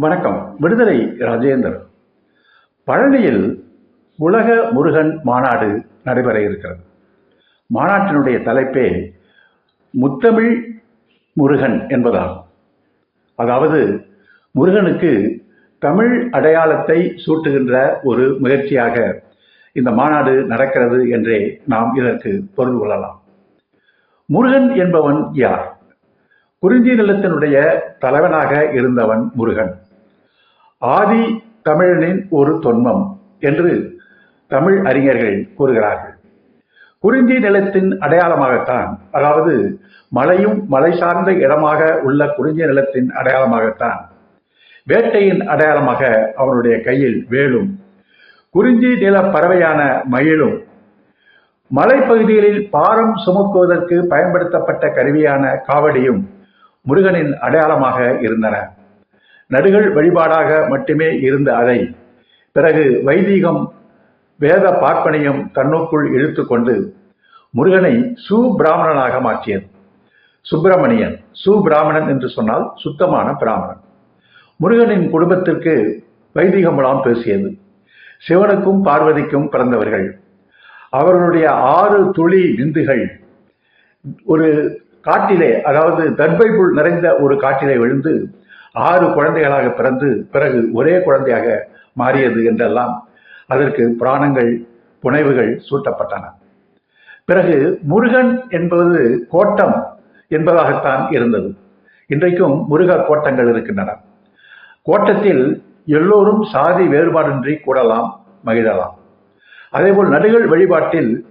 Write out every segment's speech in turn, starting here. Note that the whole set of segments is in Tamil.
வணக்கம். விடுதலை ராஜேந்தர். பழனியில் உலக முருகன் மாநாடு நடைபெற இருக்கிறது. மாநாட்டினுடைய தலைப்பே முத்தமிழ் முருகன் என்பதாகும். அதாவது முருகனுக்கு தமிழ் அடையாளத்தை சூட்டுகின்ற ஒரு முயற்சியாக இந்த மாநாடு நடக்கிறது என்றே நாம் இதற்கு பொருள் கொள்ளலாம். முருகன் என்பவன் யார்? குறிஞ்சி நிலத்தினுடைய தலைவனாக இருந்தவன் முருகன். ஆதி தமிழனின் ஒரு தொன்மம் என்று தமிழ் அறிஞர்கள் கூறுகிறார்கள். குறிஞ்சி நிலத்தின் அடையாளமாகத்தான் அதாவது மலையும் மலை சார்ந்த இடமாக உள்ள குறிஞ்சி நிலத்தின் அடையாளமாகத்தான் வேட்டையின் அடையாளமாக அவனுடைய கையில் வேலும் குறிஞ்சி நில பறவையான மயிலும் மலைப்பகுதிகளில் பாரம் சுமக்குவதற்கு பயன்படுத்தப்பட்ட கருவியான காவடியும் முருகனின் அடையாளமாக இருந்தன. நடுகள் வழிபாடாக மட்டுமே இருந்த அதை பிறகு வைதீகம் வேத பார்ப்பனையும் தன்னுக்குள் இழுத்து கொண்டு முருகனை சுபிராமணனாக மாற்றியது. சுப்பிரமணியன் சுபிராமணன் என்று சொன்னால் சுத்தமான பிராமணன். முருகனின் குடும்பத்திற்கு வைதிகமுலாம் பேசியது. சிவனுக்கும் பார்வதிக்கும் பிறந்தவர்கள். அவர்களுடைய ஆறு துளி விந்துகள் ஒரு காட்டிலே அதாவது தர்பை புல் நிறைந்த ஒரு காட்டிலே விழுந்து ஆறு குழந்தைகளாக பிறந்து பிறகு ஒரே குழந்தையாக மாறியது என்றெல்லாம் அதற்கு புராணங்கள் புனைவுகள் சூட்டப்பட்டன. பிறகு முருகன் என்பது கோட்டம் என்பதாகத்தான் இருந்தது. இன்றைக்கும் முருக கோட்டங்கள் இருக்கின்றன. கோட்டத்தில் எல்லோரும் சாதி வேறுபாடின்றி கூடலாம் மகிழலாம். அதேபோல் நடுகள் வழிபாட்டில்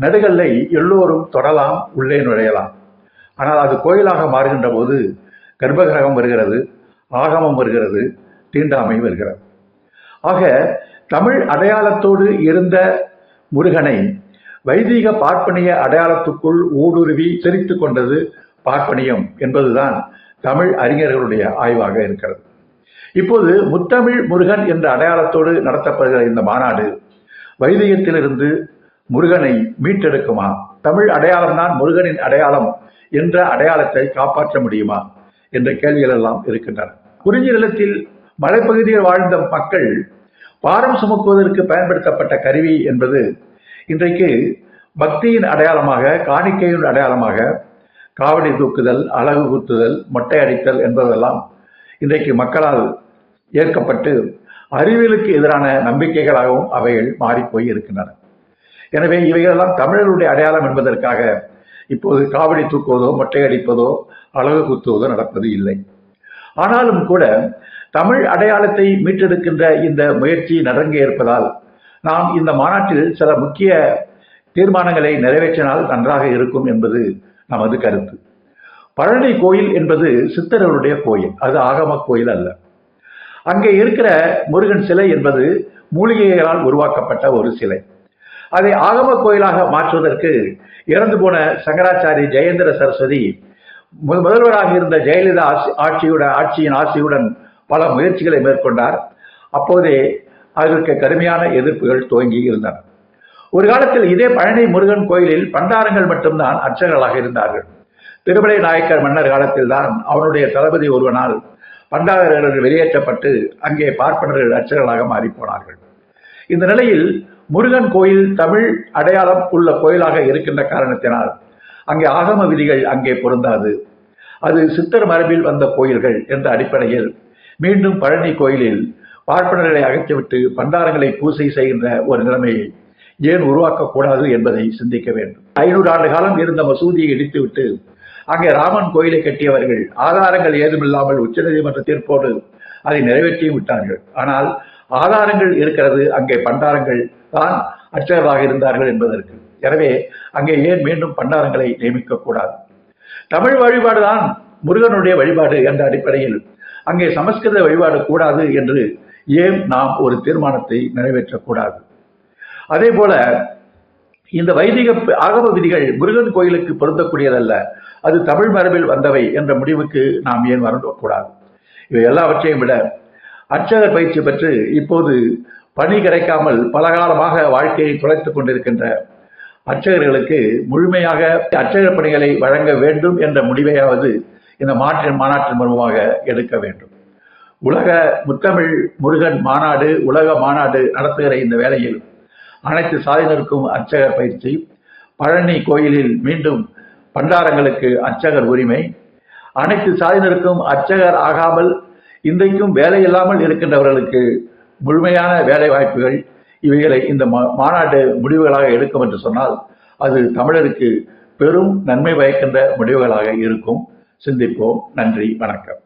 நடுகல்லை எல்லோரும் தொடலாம் உள்ளே நுழையலாம். ஆனால் அது கோயிலாக மாறுகின்ற போது கர்ப்பகிரகம் வருகிறது ஆகமம் வருகிறது தீண்டாமை வருகிறது. ஆக தமிழ் அடையாளத்தோடு இருந்த முருகனை வைதிக பார்ப்பனிய அடையாளத்துக்குள் ஊடுருவி தெரித்து கொண்டது பார்ப்பனியம் என்பதுதான் தமிழ் அறிஞர்களுடைய ஆய்வாக இருக்கிறது. இப்போது முத்தமிழ் முருகன் என்ற அடையாளத்தோடு நடத்தப்படுகிற இந்த மாநாடு வைதிகத்திலிருந்து முருகனை மீட்டெடுக்குமா? தமிழ் அடையாளம்தான் முருகனின் அடையாளம் என்ற அடையாளத்தை காப்பாற்ற முடியுமா? என்ற கேள்விகள் எல்லாம் இருக்கின்றன. குறிஞ்சி நிலத்தில் மலைப்பகுதியில் வாழ்ந்த மக்கள் பாரம் சுமக்குவதற்கு பயன்படுத்தப்பட்ட கருவி என்பது இன்றைக்கு பக்தியின் அடையாளமாக காணிக்கையின் அடையாளமாக காவடி தூக்குதல் அழகு குத்துதல் மொட்டை அடித்தல் என்பதெல்லாம் இன்றைக்கு மக்களால் ஏற்கப்பட்டு அறிவியலுக்கு எதிரான நம்பிக்கைகளாகவும் அவைகள் மாறிப்போய் இருக்கின்றன. எனவே இவைகளெல்லாம் தமிழர்களுடைய அடையாளம் என்பதற்காக இப்போது காவடி தூக்குவதோ மொட்டை அடிப்பதோ அழகு குத்துவதோ நடப்பது இல்லை. ஆனாலும் கூட தமிழ் அடையாளத்தை மீட்டெடுக்கின்ற இந்த முயற்சி நடங்க இருப்பதால் நாம் இந்த மாநாட்டில் சில முக்கிய தீர்மானங்களை நிறைவேற்றினால் நன்றாக இருக்கும் என்பது நமது கருத்து. பழனி கோயில் என்பது சித்தர்களுடைய கோயில் அது ஆகம கோயில் அல்ல. அங்கே இருக்கிற முருகன் சிலை என்பது மூலிகைகளால் உருவாக்கப்பட்ட ஒரு சிலை. அதை ஆகம கோயிலாக மாற்றுவதற்கு இறந்து போன சங்கராச்சாரி ஜெயேந்திர சரஸ்வதி முதல்வராக இருந்த ஜெயலலிதா ஆட்சி ஆட்சியுடன் ஆட்சியின் ஆட்சியுடன் பல முயற்சிகளை மேற்கொண்டார். அப்போதே அதற்கு கடுமையான எதிர்ப்புகள் துவங்கி இருந்தன. ஒரு காலத்தில் இதே பழனி முருகன் கோயிலில் பண்டாரங்கள் மட்டும்தான் அர்ச்சகர்களாக இருந்தார்கள். திருமலை நாயக்கர் மன்னர் காலத்தில் தான் அவனுடைய தளபதி ஒருவனால் பண்டாரர்கள் வெளியேற்றப்பட்டு அங்கே பார்ப்பனர்கள் அர்ச்சகர்களாக மாறிப்போனார்கள். இந்த நிலையில் முருகன் கோயில் தமிழ் அடையாளம் உள்ள கோயிலாக இருக்கின்ற காரணத்தினால் அங்கே ஆகம விதிகள் அங்கே பொருந்தாது. அது சித்தர் மரபில் வந்த கோயில்கள் என்ற அடிப்படையில் மீண்டும் பழனி கோயிலில் பார்ப்பனர்களை அகற்றிவிட்டு பண்டாரங்களை பூசை செய்கின்ற ஒரு நிலைமையை ஏன் உருவாக்கக்கூடாது என்பதை சிந்திக்க வேண்டும். ஐநூறு ஆண்டு காலம் இருந்த மசூதியை இடித்துவிட்டு அங்கே ராமன் கோயிலை கட்டியவர்கள் ஆதாரங்கள் ஏதுமில்லாமல் உச்சநீதிமன்ற தீர்ப்போடு அதை நிறைவேற்றியும் விட்டார்கள். ஆனால் ஆதாரங்கள் இருக்கிறது அங்கே பண்டாரங்கள் தான் அர்ச்சகராக இருந்தார்கள் என்பதற்கு. எனவே அங்கே ஏன் மீண்டும் பண்டாரங்களை நியமிக்க கூடாது? தமிழ் வழிபாடு தான் முருகனுடைய வழிபாடு என்ற அடிப்படையில் அங்கே சமஸ்கிருத வழிபாடு கூடாது என்று ஏன் நாம் ஒரு தீர்மானத்தை நிறைவேற்றக்கூடாது அதே போல இந்த வைதிக ஆகம விதிகள் முருகன் கோயிலுக்கு பொருந்தக்கூடியதல்ல. அது தமிழ் மரபில் வந்தவை என்ற முடிவுக்கு நாம் ஏன் வரக்கூடாது? இவை எல்லாவற்றையும் விட அர்ச்சகர் பயிற்சி பெற்று இப்போது பணி கிடைக்காமல் பலகாலமாக வாழ்க்கையை துளைத்துக் கொண்டிருக்கின்ற அர்ச்சகர்களுக்கு முழுமையாக அர்ச்சகர் பணிகளை வழங்க வேண்டும் என்ற முடிவையாவது இந்த மாற்றின் மாநாட்டின் மூலமாக எடுக்க வேண்டும். உலக முத்தமிழ் முருகன் மாநாடு உலக மாநாடு நடத்துகிற இந்த வேளையில் அனைத்து சாதியினருக்கும் அர்ச்சகர் பயிற்சி பழனி கோயிலில் மீண்டும் பண்டாரங்களுக்கு அர்ச்சகர் உரிமை அனைத்து சாதியினருக்கும் அர்ச்சகர் ஆகாமல் இன்றைக்கும் வேலை இல்லாமல் இருக்கின்றவர்களுக்கு முழுமையான வேலை வாய்ப்புகள் இவைகளை இந்த மா- மாநாடு முடிவுகளாக எடுக்கும் என்று சொன்னால் அது தமிழருக்கு பெரும் நன்மை பயக்கின்ற முடிவுகளாக இருக்கும். சிந்திப்போம். நன்றி. வணக்கம்.